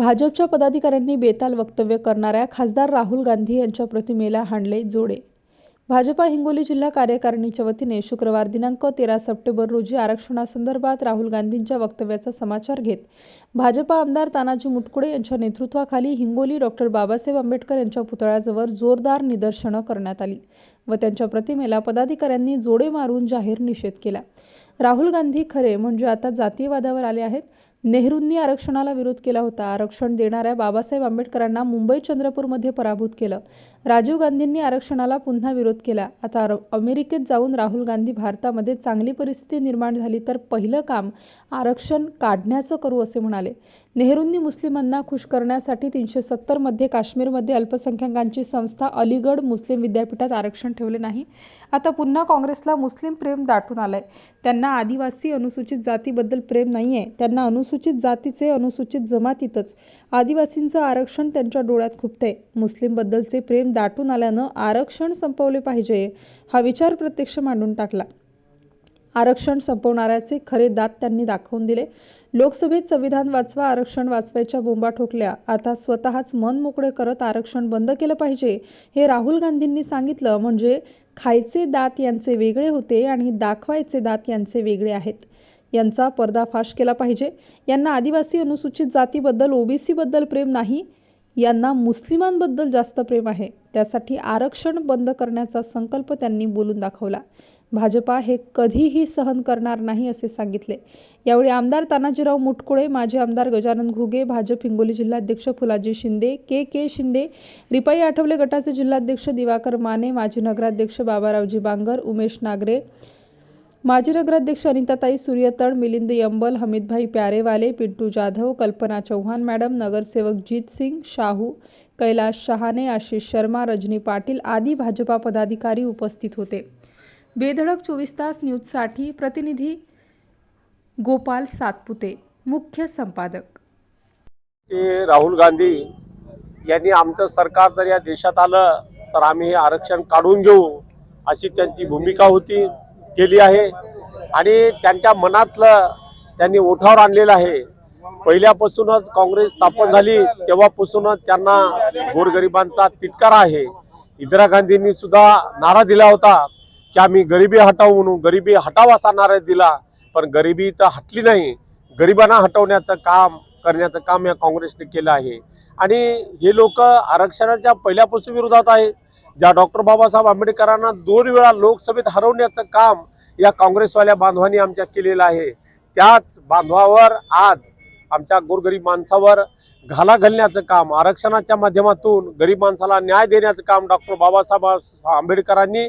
भाजपच्या पदाधिकाऱ्यांनी बेताल वक्तव्य करणाऱ्या खासदार राहुल गांधी यांच्या प्रतिमेला हाणले जोडे. भाजपा हिंगोली जिल्हा कार्यकारिणीच्या वतीने शुक्रवार दिनांक तेरा सप्टेंबर रोजी आरक्षणासंदर्भात राहुल गांधींच्या वक्तव्याचा समाचार घेत भाजपा आमदार तानाजी मुटकुळे यांच्या नेतृत्वाखाली हिंगोली डॉक्टर बाबासाहेब आंबेडकर यांच्या पुतळ्याजवळ जोरदार निदर्शनं करण्यात आली व त्यांच्या प्रतिमेला पदाधिकाऱ्यांनी जोडे मारून जाहीर निषेध केला. राहुल गांधी खरे म्हणजे आता जातीयवादावर आले आहेत. नेहरूंनी आरक्षणाला विरोध केला होता. आरक्षण देणाऱ्या बाबासाहेब आंबेडकरांना मुंबई चंद्रपूरमध्ये पराभूत केलं. राजीव गांधींनी आरक्षणाला पुन्हा विरोध केला. आता अमेरिकेत जाऊन राहुल गांधी भारतामध्ये चांगली परिस्थिती निर्माण झाली तर पहिलं काम आरक्षण काढण्याचं करू असे म्हणाले. नेहरूंनी मुस्लिमांना खुश करण्यासाठी तीनशे सत्तरमध्ये काश्मीरमध्ये अल्पसंख्याकांची संस्था अलीगड मुस्लिम विद्यापीठात आरक्षण ठेवले नाही. आता पुन्हा काँग्रेसला मुस्लिम प्रेम दाटून आलंय. त्यांना आदिवासी अनुसूचित जातीबद्दल प्रेम नाही आहे त्यांना अनुसूचित जातीचे अनुसूचित जमातीतच आदिवासींचं आरक्षण त्यांच्या डोळ्यात खुपतंय. मुस्लिमबद्दलचे प्रेम दाटून आल्यानं आरक्षण संपवले पाहिजे हा विचार प्रत्यक्ष मांडून टाकला. आरक्षण संपवणाऱ्याचे खरे दात त्यांनी दाखवून दिले. लोकसभेत संविधान वाचवा आरक्षण वाचवायच्या बोंबा ठोकल्या. आता स्वतःच मन मोकळे करत आरक्षण बंद केलं पाहिजे हे राहुल गांधींनी सांगितलं. म्हणजे खायचे दात यांचे वेगळे होते आणि दाखवायचे दात यांचे वेगळे आहेत. यांचा पर्दाफाश केला पाहिजे. यांना आदिवासी अनुसूचित जातीबद्दल ओबीसीबद्दल प्रेम नाही. यांना मुस्लिमांबद्दल जास्त प्रेम आहे. त्यासाठी आरक्षण बंद करण्याचा संकल्प त्यांनी बोलून दाखवला. भाजपा हे कधीही सहन करणार नाही असे सांगितले. यावेळी आमदार तानाजीराव मुटकुळे माजी आमदार गजानन घुगे भाजप हिंगोली जिल्हाध्यक्ष फुलाजी शिंदे के के शिंदे रिपाई आठवले गटाचे जिल्हाध्यक्ष दिवाकर माने माजी नगराध्यक्ष बाबारावजी बांगर उमेश नागरे माजी नगराध्यक्ष अनिताताई सूर्यतळ मिलिंद यंबल हमीदभाई प्यारेवाले पिंटू जाधव कल्पना चव्हाण मॅडम नगरसेवक जीत सिंग शाहू कैलाश शहाणे आशिष शर्मा रजनी पाटील आदी भाजपा पदाधिकारी उपस्थित होते. बेधडक चोवीस तास न्यूजसाठी प्रतिनिधी गोपाल सातपुते मुख्य संपादक. ते राहुल गांधी यांनी आमचं सरकार जर या देशात आलं तर आम्ही हे आरक्षण काढून घेऊ अशी त्यांची भूमिका होती केली आहे. आणि त्यांच्या मनातलं त्यांनी ओठावर आणलेलं आहे. पहिल्यापासूनच काँग्रेस स्थापन झाली तेव्हापासूनच त्यांना गोरगरिबांचा तिटकारा आहे. इंदिरा गांधींनी सुद्धा नारा दिला होता. की आम्ही गरिबी हटावू म्हणून गरिबी हटाव असा नारा दिला पण गरिबी तर हटली नाही. गरिबांना हटवण्याचं काम करण्याचं काम या काँग्रेसने केलं आहे. आणि हे लोक आरक्षणाच्या पहिल्यापासून विरोधात आहे. ज्या डॉक्टर बाबासाहेब आंबेडकरांना दोन वेळा लोकसभेत हरवण्याचं काम या काँग्रेसवाल्या बांधवांनी आमच्या केलेलं आहे. त्याच बांधवावर आज आमच्या गोरगरीब माणसावर घाला घालण्याचं काम आरक्षणाच्या माध्यमातून गरीब माणसाला न्याय देण्याचं काम डॉक्टर बाबासाहेब आंबेडकरांनी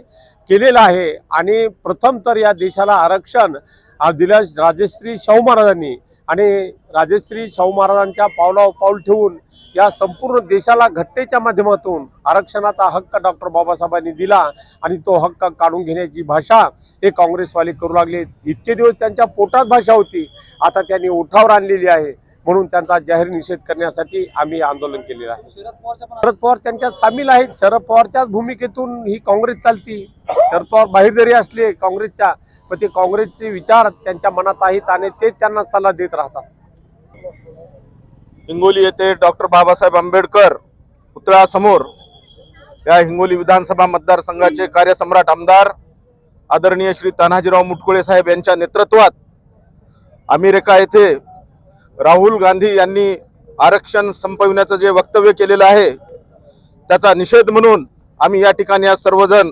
केलेलं आहे. आणि प्रथम तर या देशाला आरक्षण आज दिलं राजश्री शाहू महाराजांनी आणि राजश्री शाहू महाराजांच्या पावलावर पाऊल ठेवून या संपूर्ण देशाला घटनेच्या माध्यमातून आरक्षणाचा हक्क डॉक्टर बाबासाहेबांनी दिला आणि तो हक्क काढून घेण्याची भाषा हे काँग्रेसवाले करू लागले. इतके दिवस त्यांच्या पोटात भाषा होती. आता त्यांनी ओठावर आणलेली आहे. म्हणून त्यांचा जाहीर निषेध करण्यासाठी आम्ही आंदोलन केलेलं आहे. शरद पवार त्यांच्यात सामील आहेत. शरद पवारच्याच भूमिकेतून ही काँग्रेस चालती. शरद पवार बाहेर जरी असले काँग्रेसच्या पण ते काँग्रेसचे विचार त्यांच्या मनात आहेत आणि तेच त्यांना सल्ला देत राहतात. हिंगोली येथे डॉक्टर बाबासाहेब आंबेडकर पुतळ्यासमोर या हिंगोली विधानसभा मतदारसंघाचे कार्यसम्राट आमदार आदरणीय श्री तानाजीराव मुटकुळे साहेब यांच्या नेतृत्वात अमेरिका येथे राहुल गांधी यांनी आरक्षण संपविण्याचं जे वक्तव्य केलेलं आहे त्याचा निषेध म्हणून आम्ही या ठिकाणी आज सर्वजण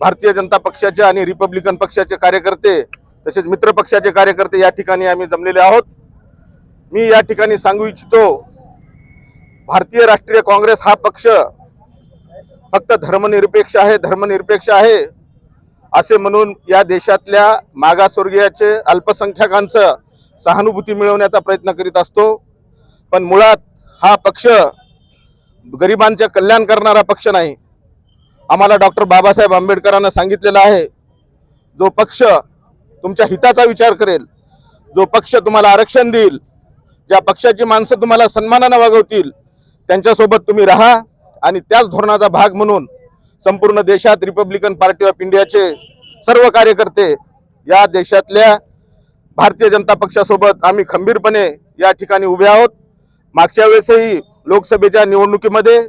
भारतीय जनता पक्षाचे आणि रिपब्लिकन पक्षाचे कार्यकर्ते तसेच मित्र पक्षाचे कार्यकर्ते या ठिकाणी आम्ही जमलेले आहोत. मी या ठिकाणी सांगू इच्छितो भारतीय राष्ट्रीय काँग्रेस हा पक्ष फक्त धर्मनिरपेक्ष आहे धर्मनिरपेक्ष आहे. असे म्हणून या देशातल्या मागासवर्गीयाचे अल्पसंख्याकांचं सहानुभूती मिळवण्याचा प्रयत्न करीत असतो. पण मुळात हा पक्ष गरिबांचे कल्याण करणारा पक्ष नाही. आम्हाला डॉक्टर बाबासाहेब आंबेडकरांना सांगितलेलं आहे जो पक्ष तुमच्या हिताचा विचार करेल जो पक्ष तुम्हाला आरक्षण देईल ज्या पक्षाची माणसं तुम्हाला सन्मानानं वागवतील त्यांच्यासोबत तुम्ही राहा आणि त्याच धोरणाचा भाग म्हणून संपूर्ण देशात रिपब्लिकन पार्टी ऑफ इंडियाचे सर्व कार्यकर्ते या देशातल्या भारतीय जनता पक्षासोबत आम्ही खंबीरपणे या ठिकाणी उभे आहोत. मागच्या वेळेसही लोकसभेच्या निवडणुकीमध्ये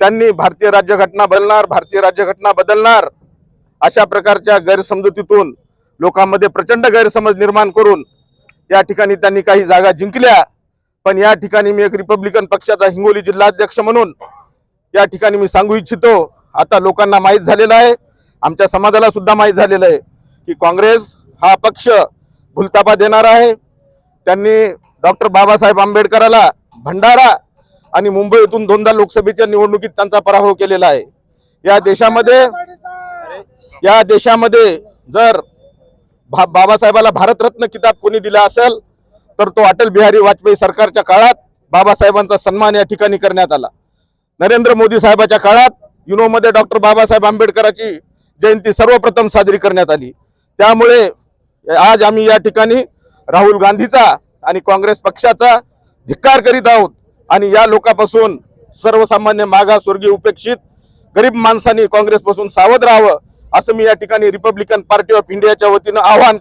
त्यांनी भारतीय राज्यघटना बदलणार भारतीय राज्यघटना बदलणार अशा प्रकारच्या गैरसमजुतीतून लोकांमध्ये प्रचंड गैरसमज निर्माण करून या ठिकाणी त्यांनी काही जागा जिंकल्या. पण या ठिकाणी मी एक रिपब्लिकन पक्षाचा हिंगोली जिल्हाध्यक्ष म्हणून या ठिकाणी मी सांगू इच्छितो. आता लोकांना माहीत झालेलं आहे आमच्या समाजाला सुद्धा माहीत झालेलं आहे की काँग्रेस हा पक्ष भुलतापा देणार आहे. त्यांनी डॉक्टर बाबासाहेब आंबेडकराला भंडारा आणि मुंबईतून दोनदा लोकसभेच्या निवडणुकीत त्यांचा पराभव केलेला आहे. या देशामध्ये या देशामध्ये जर भा- बाबासाहेबाला भारतरत्न किताब कोणी दिला असेल तर तो अटल बिहारी वाजपेयी सरकारच्या काळात बाबासाहेबांचा सन्मान या ठिकाणी करण्यात आला. नरेंद्र मोदी साहेबाच्या काळात युनोमध्ये डॉक्टर बाबासाहेब आंबेडकरांची जयंती सर्वप्रथम साजरी करण्यात आली. त्यामुळे आज आम्ही या ठिकाणी राहुल गांधीचा आणि काँग्रेस पक्षाचा धिक्कार करीत आहोत आणि या लोकांपासून सर्वसामान्य मागासवर्गीय उपेक्षित गरीब माणसांनी काँग्रेसपासून सावध राहावं असं मी या ठिकाणी रिपब्लिकन पार्टी ऑफ इंडियाच्या वतीनं आवाहन